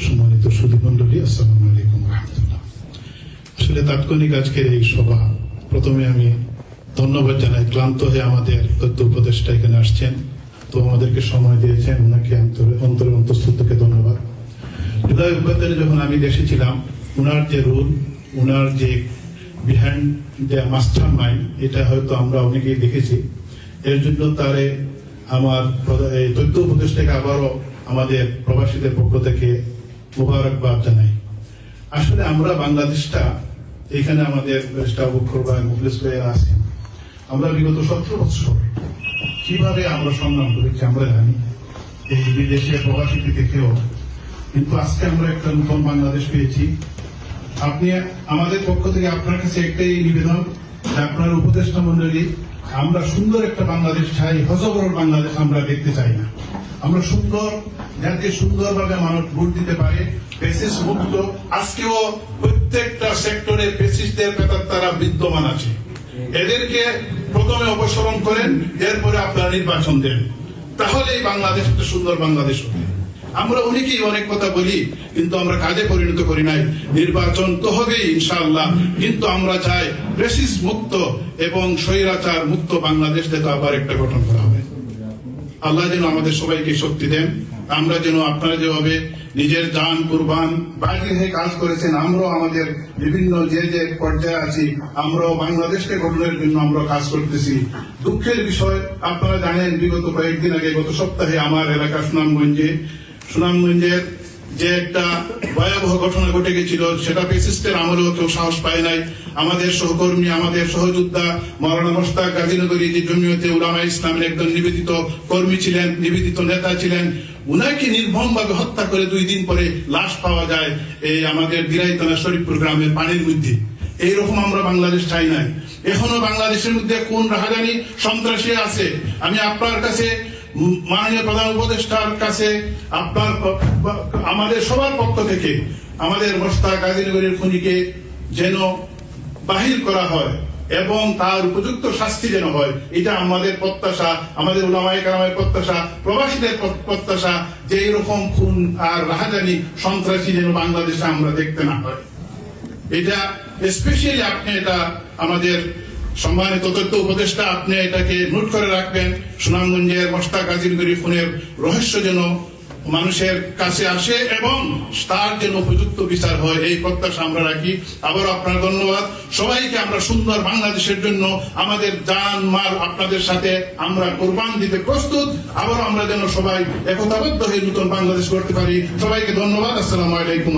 সম্মানিত সুদী মন্ডলী আসসালামু আলাইকুম রহমতুল্লাহ। আসলে তাৎক্ষণিক আজকের এই সভা, প্রথমে আমি ধন্যবাদ জানাই, ক্লান্ত হয়ে আমাদের তথ্য উপদেষ্টা এখানে আসছেন। তো আমাদেরকে সময় দিয়েছেন, ওনাকে অন্তরে অন্তরে অন্তঃস্থ ধন্যবাদ। হৃদয় উপাধ্যায় যখন আমি দেশে ছিলাম ওনার যে রুল ওনার যে বিহাইন্ড যে মাস্টার মাইন্ড এটা হয়তো আমরা অনেকেই দেখেছি। এর জন্য তারে আমার তথ্য উপদেষ্টাকে আবারও আমাদের প্রবাসীদের পক্ষ থেকে মোবারকবাদ জানাই আসলে আমরা বাংলাদেশটা, এখানে আমাদের ব্যারিস্টার অবক্ষর ভাই মুখলেস ভাইয়েরা আছেন। আমরা বিগত সতেরো বছর কীভাবে আমরা সংগ্রাম করেছি আমরা জানি। এই বিদেশে প্রবাসীকে দেখেও কিন্তু আজকে আমরা একটা নতুন বাংলাদেশ পেয়েছি। আপনি, আমাদের পক্ষ থেকে আপনার কাছে একটাই নিবেদন আপনার উপদেষ্টা মন্ডলী আমরা সুন্দর একটা বাংলাদেশ চাই, হজবরল বাংলাদেশ আমরা দেখতে চাই না। আমরা সুন্দর যাতে সুন্দরভাবে মানুষ ভোট দিতে পারে পেসিস মুক্ত। আজকেও প্রত্যেকটা সেক্টরে পেসিসদের বেতন তারা বিদ্যমান আছে। এদেরকে প্রথমে অপসারণ করেন, এরপরে আপনারা নির্বাচন দেন। তাহলেই বাংলাদেশ একটা সুন্দর বাংলাদেশ হবে। আমরা অনেকেই অনেক কথা বলি, কিন্তু আমরা কাজে পরিণত করি নাই। নির্বাচন তো হবেই, ইনশাআল্লাহ। কিন্তু আমরা চাই ব্রেসিস মুক্ত এবং স্বৈরাচার মুক্ত বাংলাদেশ থেকে আবার একটা গঠন করা হবে আল্লাহ যেন আমাদের সবাইকে শক্তি দেন। আমরা যেন আপনারা যেভাবে নিজের দান, কুরবান বাইরে কাজ করেছেন, আমরাও আমাদের বিভিন্ন যে যে পর্যায়ে আছি, আমরাও বাংলাদেশকে গঠনের জন্য আমরা কাজ করতেছি। দুঃখের বিষয়, আপনারা জানেন, বিগত কয়েকদিন আগে, গত সপ্তাহে আমার এলাকা সুনামগঞ্জে, সুনামগঞ্জের যে একটা ভয়াবহ ঘটনা ঘটে গেছিল, সেটা পেসিস্টের আমলেও কেউ সাহস পায় নাই। আমাদের সহকর্মী, আমাদের সহযোদ্ধা মৌলানা মোস্তাক গাজীনগরী যে জমিয়তে উলামা ইসলামের একজন নিবেদিত কর্মী ছিলেন, নিবেদিত নেতা ছিলেন, উনাকে নির্মম ভাবে হত্যা করে দুই দিন পরে লাশ পাওয়া যায় এই আমাদের দিরাই থানা শরীফপুর গ্রামের পানির মধ্যে। এইরকম আমরা বাংলাদেশ চাই নাই। এখনও বাংলাদেশের মধ্যে কোন রাহাজানি সন্ত্রাসী আছে? আমি আপনার কাছে মাননীয় প্রধান উপদেষ্টার কাছে আপনার আমাদের সবার পক্ষ থেকে আমাদের মোস্তাক গাজীনগরের খুনিকে যেন বাহির করা হয় এবং তার উপযুক্ত শাস্তি যেন হয়, এটা আমাদের প্রত্যাশা, আমাদের কালামের প্রত্যাশা, প্রবাসীদের প্রত্যাশা যে এরকম খুন আর রাহাজানি সন্ত্রাসী যেন বাংলাদেশে আমরা দেখতে না হয়। এটা স্পেশালি আপনি এটা আমাদের সম্মানিত তথ্য উপদেষ্টা, আপনি এটাকে নোট করে রাখবেন। সুনামগঞ্জের মোস্তাক গাজীনগরী ফোনের রহস্য যেন মানুষের কাছে আসে এবং তার যেন উপযুক্ত বিচার হয়, এই প্রত্যাশা আমরা রাখি। আবার আপনার ধন্যবাদ। সবাইকে আমরা সুন্দর বাংলাদেশের জন্য আমাদের জান, মাল আপনাদের সাথে আমরা কোরবান দিতে প্রস্তুত। আবার আমরা যেন সবাই একতাবদ্ধ হয়ে নতুন বাংলাদেশ করতে পারি। সবাইকে ধন্যবাদ। আসসালামু আলাইকুম